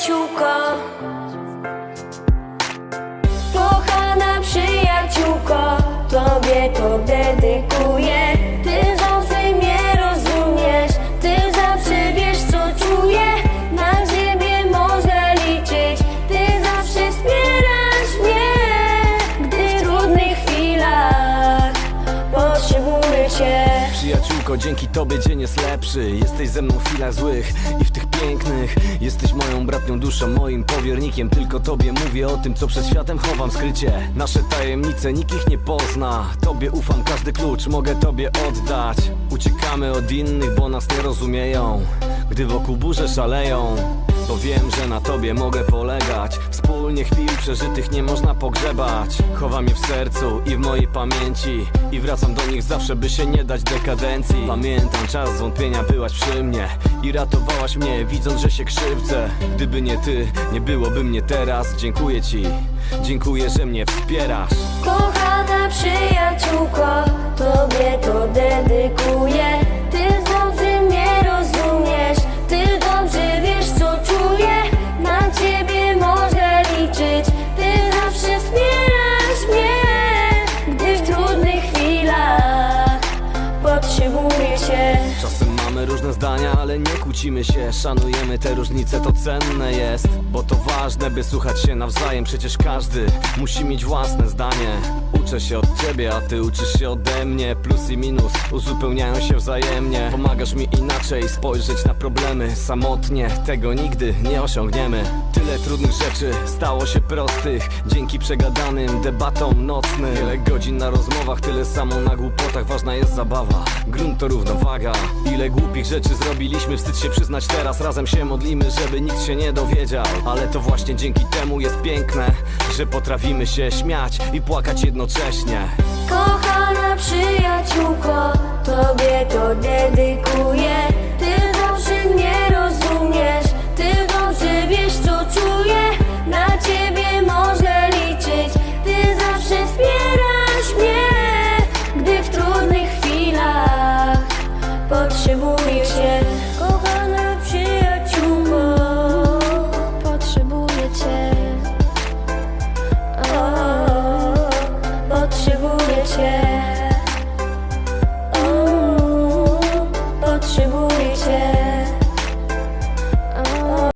przyjaciółko. Kochana Przyjaciółko, dzięki tobie dzień jest lepszy. Jesteś ze mną w chwilach złych i w tych pięknych. Jesteś moją bratnią duszą, moim powiernikiem. Tylko tobie mówię o tym, co przed światem chowam skrycie. Nasze tajemnice, nikt ich nie pozna. Tobie ufam, każdy klucz mogę tobie oddać Uciekamy od innych, bo nas nie rozumieją. Gdy wokół burze szaleją to wiem, że na tobie mogę polegać. Wspólnie chwil przeżytych nie można pogrzebać. Chowam je w sercu i w mojej pamięci. I wracam do nich zawsze, by się nie dać dekadencji. Pamiętam czas zwątpienia, byłaś przy mnie. I ratowałaś mnie, widząc, że się krzywdzę. Gdyby nie ty, nie byłoby mnie teraz. Dziękuję ci, dziękuję, że mnie wspierasz. Kochana przyjaciółko, cię. Czasem mamy różne zdania, ale nie kłócimy się. Szanujemy te różnice, to cenne jest. Bo to ważne, by słuchać się nawzajem. Przecież każdy musi mieć własne zdanie. Uczę się od ciebie, a ty uczysz się ode mnie. Plus i minus uzupełniają się wzajemnie. Pomagasz mi inaczej spojrzeć na problemy. Samotnie tego nigdy nie osiągniemy. Tyle trudnych rzeczy stało się prostych. Dzięki przegadanym debatom nocnym. Wiele godzin na rozmowach, tyle samo na głupotach. Ważna jest zabawa, grunt to równowaga. Ile głupich rzeczy zrobiliśmy, wstyd się przyznać teraz. Razem się modlimy, żeby nikt się nie dowiedział. Ale to właśnie dzięki temu jest piękne Że potrafimy się śmiać i płakać jednocześnie. Kochana przyjaciółko, tobie to dedykuję.